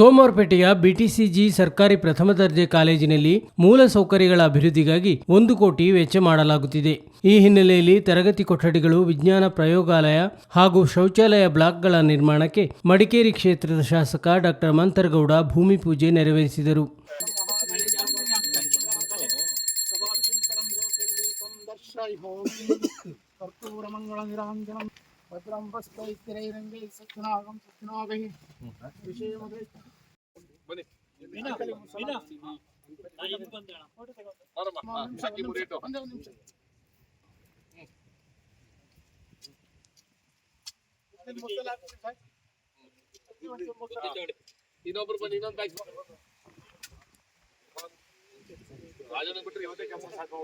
ಸೋಮವಾರಪೇಟೆಯ ಬಿಟಿಸಿಜಿ ಸರ್ಕಾರಿ ಪ್ರಥಮ ದರ್ಜೆ ಕಾಲೇಜಿನಲ್ಲಿ ಮೂಲ ಸೌಕರ್ಯಗಳ ಅಭಿವೃದ್ಧಿಗಾಗಿ ಒಂದು ಕೋಟಿ ವೆಚ್ಚ ಮಾಡಲಾಗುತ್ತಿದೆ. ಈ ಹಿನ್ನೆಲೆಯಲ್ಲಿ ತರಗತಿ ಕೊಠಡಿಗಳು, ವಿಜ್ಞಾನ ಪ್ರಯೋಗಾಲಯ ಹಾಗೂ ಶೌಚಾಲಯ ಬ್ಲಾಕ್ಗಳ ನಿರ್ಮಾಣಕ್ಕೆ ಮಡಿಕೇರಿ ಕ್ಷೇತ್ರದ ಶಾಸಕ ಡಾಕ್ಟರ್ ಮಂತರಗೌಡ ಭೂಮಿ ಪೂಜೆ ನೆರವೇರಿಸಿದರು. ಸಭಾಚಿಂತನಂ ಜ್ಯೋತಿರ್ದೀಪಂ ದರ್ಶಯಿಹೋಮಿ ಕರ್ಪೂರಮಂಗಳನಿರಾಂಜನಂ ಭದ್ರಂ ಪಸ್ತೈಸ್ತಿರೈರಂಗೈ ಸತ್ಯನಾಗಂ ಸತ್ಯನಾಗೈ ವಿಷಯಮದೇ ಒಂದೇ ಒಂದು ನಿಮಿಷ ಇದನ್ನ ಮುಚ್ಚಲ ಹಾಕ್ಬಿಡಿ ಸಾಕು. ಇದನ್ನ ಮುಚ್ಚಲ ಹಾಕ್ಬಿಡಿ. ಇನ್ನೊಬ್ರು ಬನ್ನಿ ಇನ್ನೊಂದು ಬ್ಯಾಚ್ ರಾಜನ ಬಿಟ್ರೆ ಇವತ್ತೇ ಕೆಲಸ ಸಾಕು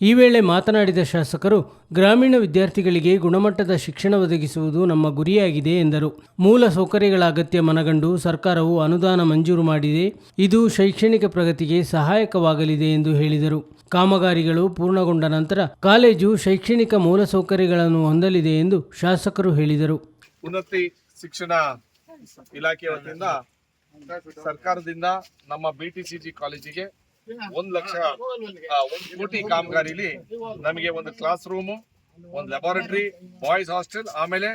ಈ ವೇಳೆ ಮಾತನಾಡಿದ ಶಾಸಕರು, ಗ್ರಾಮೀಣ ವಿದ್ಯಾರ್ಥಿಗಳಿಗೆ ಗುಣಮಟ್ಟದ ಶಿಕ್ಷಣ ಒದಗಿಸುವುದು ನಮ್ಮ ಗುರಿಯಾಗಿದೆ ಎಂದರು. ಮೂಲ ಸೌಕರ್ಯಗಳ ಅಗತ್ಯ ಮನಗಂಡು ಸರ್ಕಾರವು ಅನುದಾನ ಮಂಜೂರು ಮಾಡಿದೆ. ಇದು ಶೈಕ್ಷಣಿಕ ಪ್ರಗತಿಗೆ ಸಹಾಯಕವಾಗಲಿದೆ ಎಂದು ಹೇಳಿದರು. ಕಾಮಗಾರಿಗಳು ಪೂರ್ಣಗೊಂಡ ನಂತರ ಕಾಲೇಜು ಶೈಕ್ಷಣಿಕ ಮೂಲಸೌಕರ್ಯಗಳನ್ನು ಹೊಂದಲಿದೆ ಎಂದು ಶಾಸಕರು ಹೇಳಿದರು. ಶಿಕ್ಷಣ ಇಲಾಖೆ ವತಿಯಿಂದ ಸರ್ಕಾರದಿಂದ ನಮ್ಮ ಬಿಟಿಸಿಜಿ ಕಾಲೇಜಿಗೆ ಒಂದ್ ಲಕ್ಷ ಆ, ಒಂದ್ ಕೋಟಿ ಕಾಮಗಾರಿಲಿ ನಮಗೆ ಒಂದು ಕ್ಲಾಸ್ ರೂಮು ಒಂದು ಲ್ಯಾಬೋರೇಟರಿ ಬಾಯ್ಸ್ ಹಾಸ್ಟೆಲ್ ಆಮೇಲೆ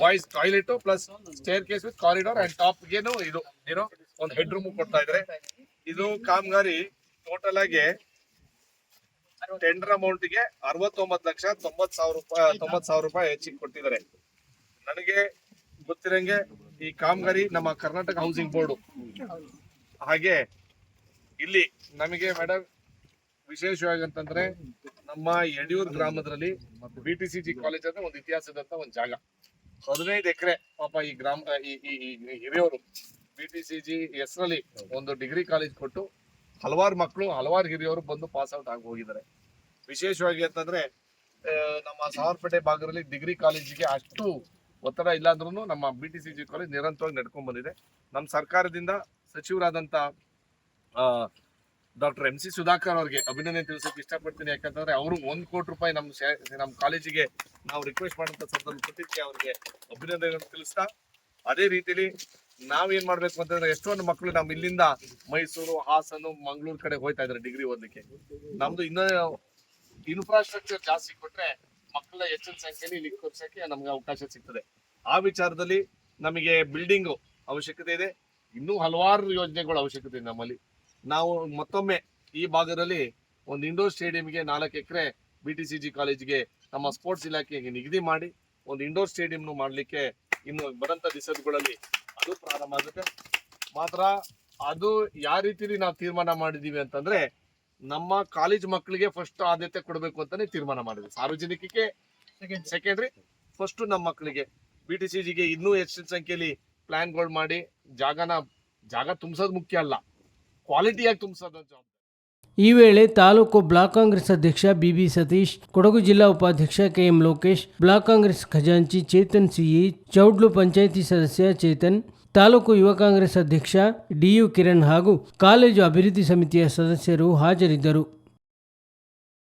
boys toilet plus staircase with corridor and top gain ಇದು ಏನೋ ಒಂದು ಹೆಡ್ ರೂಮ್ ಕೊಡ್ತಾ ಇದ್ರೆ. ಇದು ಕಾಮಗಾರಿ ಟೋಟಲ್ ಆಗಿ ಟೆಂಡರ್ ಅಮೌಂಟ್ಗೆ ಅರವತ್ತೊಂಬತ್ತು ಲಕ್ಷ ತೊಂಬತ್ ಸಾವಿರ ರೂಪಾಯಿ ತೊಂಬತ್ ಸಾವಿರ ರೂಪಾಯಿ ಹೆಚ್ಚಿಗೆ ಕೊಟ್ಟಿದ್ದಾರೆ. ನನಗೆ ಗೊತ್ತಿರಂಗೆ ಈ ಕಾಮಗಾರಿ ನಮ್ಮ ಕರ್ನಾಟಕ ಹೌಸಿಂಗ್ ಬೋರ್ಡ್ ಹಾಗೆ ಇಲ್ಲಿ ನಮಗೆ ಮೇಡಮ್ ವಿಶೇಷವಾಗಿ ಅಂತಂದ್ರೆ ನಮ್ಮ ಯಡಿಯೂರು ಗ್ರಾಮದಲ್ಲಿ B T C G college ಅಂದ್ರೆ ಒಂದು ಇತಿಹಾಸದಂತ ಒಂದು ಜಾಗ. ಹದಿನೈದು ಎಕರೆ ಪಾಪ ಈ ಗ್ರಾಮ ಹಿರಿಯವರು ಬಿ ಟಿ ಸಿ ಜಿ ಹೆಸರಲ್ಲಿ ಒಂದು ಡಿಗ್ರಿ ಕಾಲೇಜ್ ಕೊಟ್ಟು ಹಲವಾರು ಮಕ್ಕಳು, ಹಲವಾರು ಹಿರಿಯವರು ಬಂದು ಪಾಸ್ ಔಟ್ ಆಗಿ ಹೋಗಿದ್ದಾರೆ. ವಿಶೇಷವಾಗಿ ಅಂತಂದ್ರೆ ನಮ್ಮ ಸಾವರ್ಪೇಟೆ ಭಾಗದಲ್ಲಿ ಡಿಗ್ರಿ ಕಾಲೇಜಿಗೆ ಅಷ್ಟು ಒತ್ತಡ ಇಲ್ಲಾಂದ್ರೂ ನಮ್ಮ B T C G college ನಿರಂತರವಾಗಿ ನಡ್ಕೊಂಡ್ ಬಂದಿದೆ. ನಮ್ಮ ಸರ್ಕಾರದಿಂದ ಸಚಿವರಾದಂತ ಡಾಕ್ಟರ್ ಎಂ ಸಿ ಸುಧಾಕರ್ ಅವ್ರಿಗೆ ಅಭಿನಂದನೆ ತಿಳಿಸೋಕೆ ಇಷ್ಟಪಡ್ತೀನಿ. ಯಾಕಂತಂದ್ರೆ ಅವರು ಒಂದು ಕೋಟಿ ರೂಪಾಯಿ ನಮ್ಮ ನಮ್ಮ ಕಾಲೇಜಿಗೆ ನಾವು ರಿಕ್ವೆಸ್ಟ್ ಮಾಡಂತ ಸಂದರ್ಭ ಕೊಟ್ಟಿದ್ದಕ್ಕೆ ಅವ್ರಿಗೆ ಅಭಿನಂದನೆ ತಿಳಿಸ್ತಾ, ಅದೇ ರೀತಿಲಿ ನಾವೇನ್ ಮಾಡ್ಬೇಕು ಅಂತಂದ್ರೆ ಎಷ್ಟೊಂದು ಮಕ್ಕಳು ನಮ್ಮ ಇಲ್ಲಿಂದ ಮೈಸೂರು, ಹಾಸನ, ಮಂಗಳೂರು ಕಡೆ ಹೋಯ್ತಾ ಇದಾರೆ ಡಿಗ್ರಿ ಓದ್ಲಿಕ್ಕೆ. ನಮ್ದು ಇನ್ನೂ ಇನ್ಫ್ರಾಸ್ಟ್ರಕ್ಚರ್ ಜಾಸ್ತಿ ಕೊಟ್ರೆ ಮಕ್ಕಳ ಹೆಚ್ಚಿನ ಸಂಖ್ಯೆಯಲ್ಲಿ ಇಲ್ಲಿ ಕೂರ್ಸಕ್ಕೆ ನಮ್ಗೆ ಅವಕಾಶ ಸಿಗ್ತದೆ. ಆ ವಿಚಾರದಲ್ಲಿ ನಮಗೆ ಬಿಲ್ಡಿಂಗ್ ಅವಶ್ಯಕತೆ ಇದೆ. ಇನ್ನೂ ಹಲವಾರು ಯೋಜನೆಗಳ ಅವಶ್ಯಕತೆ ಇದೆ ನಮ್ಮಲ್ಲಿ. ನಾವು ಮತ್ತೊಮ್ಮೆ ಈ ಭಾಗದಲ್ಲಿ ಒಂದು ಇಂಡೋರ್ ಸ್ಟೇಡಿಯಂಗೆ ನಾಲ್ಕು ಎಕರೆ ಬಿ ಟಿ ಸಿ ಜಿ ಕಾಲೇಜಿಗೆ ನಮ್ಮ ಸ್ಪೋರ್ಟ್ಸ್ ಇಲಾಖೆಗೆ ನಿಗದಿ ಮಾಡಿ ಒಂದು ಇಂಡೋರ್ ಸ್ಟೇಡಿಯಂನು ಮಾಡಲಿಕ್ಕೆ ಇನ್ನು ಬರಂತ ದಿವಸಗಳಲ್ಲಿ ಅದು ಪ್ರಾರಂಭ ಆಗುತ್ತೆ. ಮಾತ್ರ ಅದು ಯಾವ ರೀತಿಲಿ ನಾವು ತೀರ್ಮಾನ ಮಾಡಿದ್ದೀವಿ ಅಂತಂದ್ರೆ ನಮ್ಮ ಕಾಲೇಜ್ ಮಕ್ಕಳಿಗೆ ಫಸ್ಟ್ ಆದ್ಯತೆ ಕೊಡಬೇಕು ಅಂತಾನೆ ತೀರ್ಮಾನ ಮಾಡಿದ್ವಿ. ಸಾರ್ವಜನಿಕಕ್ಕೆ ಸೆಕೆಂಡ್ರಿ ಫಸ್ಟ್ ನಮ್ಮ ಮಕ್ಕಳಿಗೆ. ಬಿ ಟಿ ಸಿ ಜಿಗೆ ಇನ್ನೂ ಹೆಚ್ಚಿನ ಸಂಖ್ಯೆಯಲ್ಲಿ ಪ್ಲಾನ್ಗಳು ಮಾಡಿ ಜಾಗನ ಜಾಗ ತುಂಬಿಸೋದು ಮುಖ್ಯ ಅಲ್ಲ. ಕ್ವಾಲಿಟಿಯಾಗಿ ತುಂಬಿಸೋದ ಜಾಬ್ ಈ ವೇಳೆ ತಾಲೂಕು ಬ್ಲಾಕ್ ಕಾಂಗ್ರೆಸ್ ಅಧ್ಯಕ್ಷ ಬಿಬಿ ಸತೀಶ್, ಕೊಡಗು ಜಿಲ್ಲಾ ಉಪಾಧ್ಯಕ್ಷ ಕೆಎಂ ಲೋಕೇಶ್, ಬ್ಲಾಕ್ ಕಾಂಗ್ರೆಸ್ ಖಜಾಂಚಿ ಚೇತನ್ ಸಿಇ, ಚೌಡ್ಲು ಪಂಚಾಯಿತಿ ಸದಸ್ಯ ಚೇತನ್, ತಾಲೂಕು ಯುವ ಕಾಂಗ್ರೆಸ್ ಅಧ್ಯಕ್ಷ ಡಿಯು ಕಿರಣ್ ಹಾಗೂ ಕಾಲೇಜು ಅಭಿವೃದ್ಧಿ ಸಮಿತಿಯ ಸದಸ್ಯರು ಹಾಜರಿದ್ದರು.